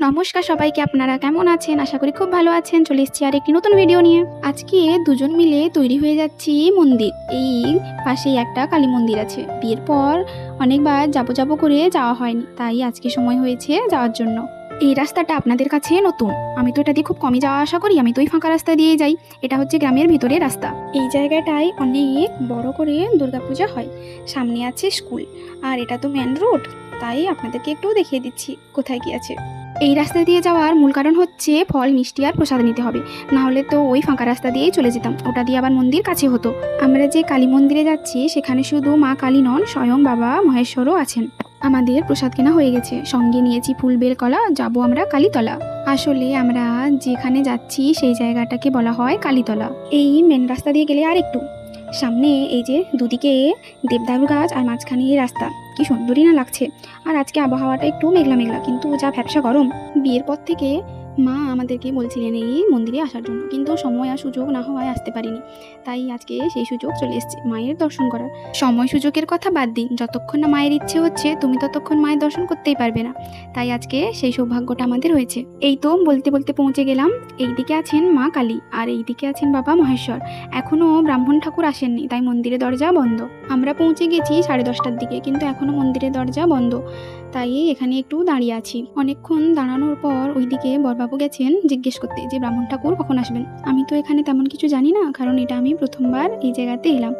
নমস্কার সবাইকে আপনারা কেমন আছেন? আশা করি খুব ভালো আছেন। চলে এসেছি আর একটি নতুন ভিডিও নিয়ে। আজকে দুজন মিলে তৈরি হয়ে যাচ্ছি মন্দির। এই পাশেই একটা কালী মন্দির আছে। বিয়ের পর অনেকবার যাব যাব করে যাওয়া হয়নি। তাই আজকে সময় হয়েছে যাওয়ার জন্য। এই রাস্তাটা আপনাদের কাছে নতুন। আমি তো এটা দিয়ে খুব কমই যাওয়া আসা করি। আমি তো ওই ফাঁকা রাস্তা দিয়ে যাই। এটা হচ্ছে গ্রামের ভিতরে রাস্তা। এই জায়গাটায় অনেক বড় করে দুর্গাপূজা হয়। সামনে আছে স্কুল। আর এটা তো মেন রোড তাই আপনাদেরকে একটু দেখিয়ে দিচ্ছি। কোথায় কি আছে। এই রাস্তা দিয়ে যাওয়ার মূল কারণ হচ্ছে ফল, মিষ্টি আর প্রসাদ নিতে হবে। না হলে তো ওই ফাঁকা রাস্তা দিয়েই চলে যেতাম। ওটা দিয়ে আবার মন্দির কাছে হতো। আমরা যে কালী মন্দিরে যাচ্ছি, সেখানে শুধু মা কালী নন, স্বয়ং বাবা মহেশ্বরও আছেন। আমাদের প্রসাদ কেনা হয়ে গেছে। সঙ্গে নিয়েছি ফুল বেল কলা যাব আমরা কালীতলা। আসলে আমরা যেখানে যাচ্ছি, সেই জায়গাটাকে বলা হয় কালীতলা। এই মেন রাস্তা দিয়ে গেলে আর একটু সামনে এই যে দুদিকে দেবদারু গাছ আর মাঝখানে এই রাস্তা। কি সুন্দরই না লাগছে। আর আজকে আবহাওয়াটা একটু মেঘলা মেঘলা কিন্তু যা ব্যবসা গরম, বিয়ের পর থেকে মা আমাদেরকে বলছিলেন এই মন্দিরে আসার জন্য, কিন্তু সময় আর সুযোগ না হওয়ায় আসতে পারিনি। তাই আজকে সেই সুযোগ চলে এসেছে, মায়ের দর্শন করার। সময় সুযোগের কথা বাদ দিন, যতক্ষণ না মায়ের ইচ্ছে হচ্ছে, তুমি ততক্ষণ মায়ের দর্শন করতেই পারবে না। তাই আজকে সেই সৌভাগ্যটা আমাদের হয়েছে। এই তো বলতে বলতে পৌঁছে গেলাম, এইদিকে আছেন মা কালী, আর এইদিকে আছেন বাবা মহেশ্বর। এখনও ব্রাহ্মণ ঠাকুর আসেননি, তাই মন্দিরের দরজা বন্ধ। আমরা পৌঁছে গেছি সাড়ে দশটার দিকে, কিন্তু এখনও মন্দিরের দরজা বন্ধ। তাই এখানে একটু দাঁড়িয়ে আছি। অনেকক্ষণ দাঁড়ানোর পর ওইদিকে বরবাবু গেছেন, জিজ্ঞেস করতে যে, ব্রাহ্মণ ঠাকুর কখন আসবেন? আমি তো এখানে তেমন কিছু জানি না, কারণ এটা আমি প্রথমবার এই জায়গাতে এলাম।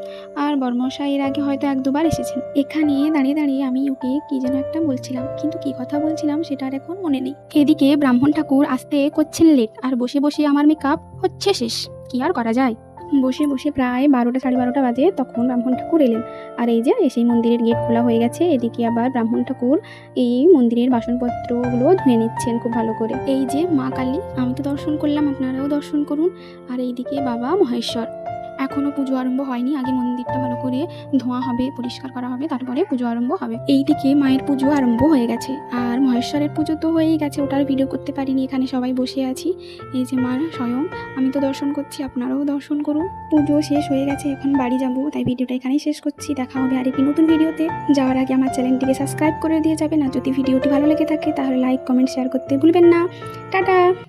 আর বর্মশাই এর আগে হয়তো এক দুবার এসেছেন। এখানে দাঁড়িয়ে দাঁড়িয়ে আমি ওকে কি যেন একটা বলছিলাম, কিন্তু কি কথা বলছিলাম সেটা আর এখন মনে নেই। এদিকে ব্রাহ্মণ ঠাকুর আসতে করছেন লেট, আর বসে বসে আমার মেকআপ হচ্ছে শেষ। কি আর করা যায়? বসে বসে প্রায় বারোটা সাড়ে বারোটা বাজে তখন ব্রাহ্মণ ঠাকুর এলেন। আর এই যে সেই মন্দিরের গেট খোলা হয়ে গেছে, এদিকে আবার ব্রাহ্মণ ঠাকুর এই মন্দিরের বাসনপত্রগুলো ধুয়ে নিচ্ছেন খুব ভালো করে। এই যে মা কালী, আমি তো দর্শন করলাম, আপনারাও দর্শন করুন। আর এইদিকে বাবা মহেশ্বর। এখনও পুজো আরম্ভ হয়নি। আগে মন্দিরটা ভালো করে ধোয়া হবে, পরিষ্কার করা হবে, তারপরে পুজো আরম্ভ হবে। এইদিকে মায়ের পুজো আরম্ভ হয়ে গেছে। আর মহেশ্বরের পুজো তো হয়েই গেছে, ওটার ভিডিও করতে পারিনি, এখানে সবাই বসে আছি। এই যে মা স্বয়ং, আমি তো দর্শন করছি, আপনারাও দর্শন করুন। পুজো শেষ হয়ে গেছে, এখন বাড়ি যাব, তাই ভিডিওটা এখানেই শেষ করছি। দেখা হবে আরেকটি নতুন ভিডিওতে যাওয়ার আগে আমার চ্যানেলটিকে সাবস্ক্রাইব করে দিয়ে যাবেন। আর যদি ভিডিওটি ভালো লেগে থাকে, তাহলে লাইক কমেন্ট শেয়ার করতে ভুলবেন না। টাটা!